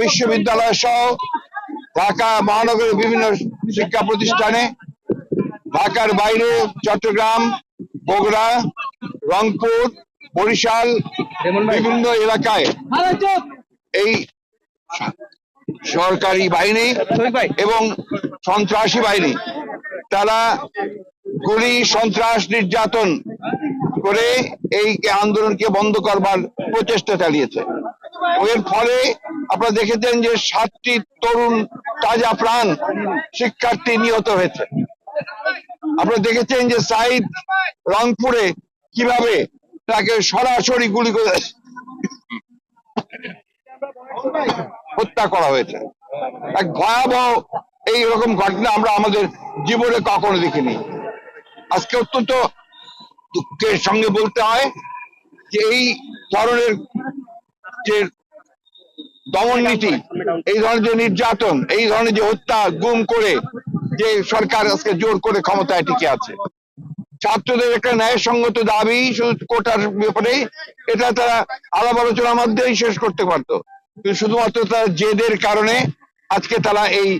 বিশ্ববিদ্যালয় সহ ঢাকা মহানগরের বিভিন্ন শিক্ষা প্রতিষ্ঠানে, ঢাকার বাইরে চট্টগ্রাম, বগুড়া, রংপুর, বরিশাল, বিভিন্ন এলাকায় এই সরকারি বাহিনী এবং সন্ত্রাসী বাহিনী, তারা গুলি, সন্ত্রাস নির্যাতন করে এই আন্দোলনকে বন্ধ করবার প্রচেষ্টা চালিয়েছে। এর ফলে আপনারা দেখেছেন যে সাতটি তরুণ তাজা প্রাণ শিক্ষার্থী নিহত হয়েছে। আপনারা দেখেছেন যে সাইদ রংপুরে কীভাবে তাকে সরাসরি গুলি করে হত্যা করা হয়েছে। এক ভয়াবহ এই রকম ঘটনা আমরা আমাদের জীবনে কখনো দেখিনি। আজকে অত্যন্ত দুঃখের সঙ্গে বলতে হয় যে এই ধরনের যে দমন নীতি এই ধরনের যে নির্যাতন এই ধরনের যে হত্যা গুম করে যে সরকার আজকে জোর করে ক্ষমতায় টিকে আছে। ছাত্রদের একটা ন্যায়সঙ্গত দাবি শুধু কোটার ব্যাপারে এটা তারা আলাপ আলোচনার মধ্যেই শেষ করতে পারতো। কিন্তু শুধুমাত্র তার জেদের কারণে আজকে তারা এই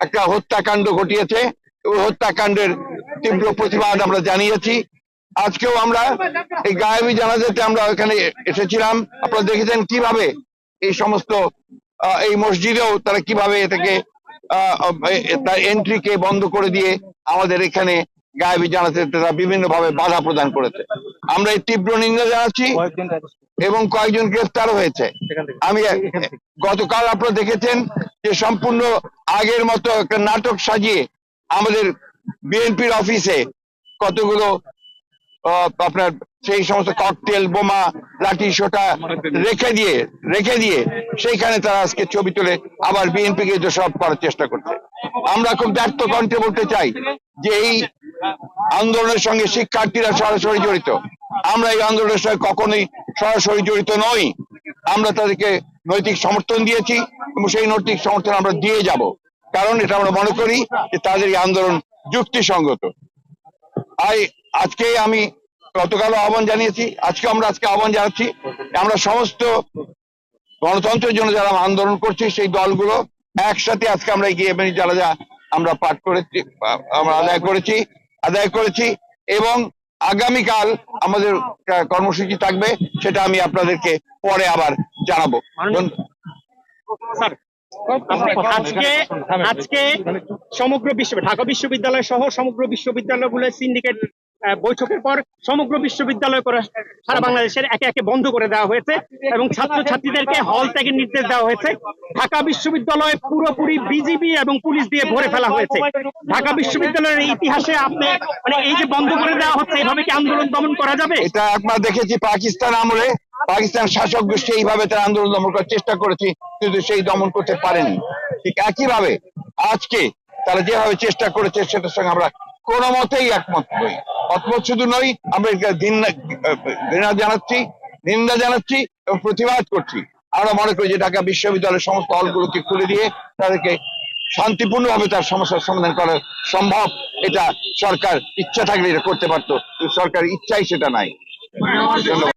একটা হত্যাকাণ্ড ঘটিয়েছে এবং হত্যাকাণ্ডের তীব্র প্রতিবাদ আমরা জানিয়েছি। আজকেও আমরা এই গায়েবী জানাজাতে আমরা এখানে এসেছিলাম। আপনারা দেখেছেন কীভাবে এই সমস্ত এই মসজিদেও তারা কীভাবে এটাকে তার এন্ট্রিকে বন্ধ করে দিয়ে আমাদের এখানে গায়েবী জানাতে তারা বিভিন্ন ভাবে বাধা প্রদান করেছে। আমরা এই তীব্র নিন্দা জানাচ্ছি এবং কয়েকজন গ্রেফতারও হয়েছে। আমি গতকাল আপনারা দেখেছেন যে সম্পূর্ণ আগের মতো একটা নাটক সাজিয়ে আমাদের বিএনপির অফিসে কতগুলো আপনার সেই সমস্ত ককটেল বোমা, লাঠি, সোটা রেখে দিয়ে রেখে দিয়ে সেইখানে তারা আজকে ছবি তুলে আবার বিএনপি কে সব করার চেষ্টা করছে। আমরা খুব ব্যর্থ কণ্ঠে বলতে চাই যে এই আন্দোলনের সঙ্গে শিক্ষার্থীরা সরাসরি জড়িত। আমরা এই আন্দোলনের সঙ্গে কখনোই সরাসরি জড়িত নই। আমরা তাদেরকে নৈতিক সমর্থন দিয়েছি এবং সেই নৈতিক সমর্থন আমরা দিয়ে যাব। কারণ এটা আমরা মনে করি যে তাদের এই আন্দোলন যুক্তিসঙ্গত। আজকে আমি গতকাল আহ্বান জানিয়েছি, আজকে আমরা আজকে আহ্বান জানাচ্ছি আমরা সমস্ত গণতন্ত্রের জন্য যারা আন্দোলন করছি, সেই দলগুলো একসাথে আজকে আমরা গিয়ে যারা যা আমরা পাঠ করেছি, আমরা আদায় করেছি আদায় করেছি এবং আগামীকাল আমাদের কর্মসূচি থাকবে, সেটা আমি আপনাদেরকে পরে আবার জানাব। আজকে আজকে সমগ্র বিশ্ব ঢাকা বিশ্ববিদ্যালয় সহ সমগ্র বিশ্ববিদ্যালয়গুলোর সিন্ডিকেট বৈঠকের পর সমগ্র বিশ্ববিদ্যালয় করে সারা বাংলাদেশের একে একে বন্ধ করে দেওয়া হয়েছে এবং ছাত্র ছাত্রীদেরকে হল ত্যাগের নির্দেশ দেওয়া হয়েছে। ঢাকা বিশ্ববিদ্যালয় পুরোপুরি বিজিবি এবং পুলিশ দিয়ে ভরে ফেলা হয়েছে। ঢাকা বিশ্ববিদ্যালয়ের ইতিহাসে আপনি মানে এই যে বন্ধ করে দেওয়া হচ্ছে, এভাবে কি আন্দোলন দমন করা যাবে? এটা একবার দেখেছি পাকিস্তান আমলে। পাকিস্তান শাসক গোষ্ঠী এইভাবে তারা আন্দোলন দমন করার চেষ্টা করেছি, কিন্তু সেই দমন করতে পারেনি। ঠিক একইভাবে আজকে তারা যেভাবে চেষ্টা করেছে, সেটার সঙ্গে আমরা কোনো মতেই একমত নই একমত শুধু নয় আমরা ঘৃণা জানাচ্ছি, নিন্দা জানাচ্ছি এবং প্রতিবাদ করছি। আমরা মনে করি যে ঢাকা বিশ্ববিদ্যালয়ের সমস্ত হলগুলোকে খুলে দিয়ে তাদেরকে শান্তিপূর্ণভাবে তার সমস্যার সমাধান করা সম্ভব। এটা সরকার ইচ্ছা থাকলে এটা করতে পারতো। সরকার ইচ্ছাই সেটা নাই।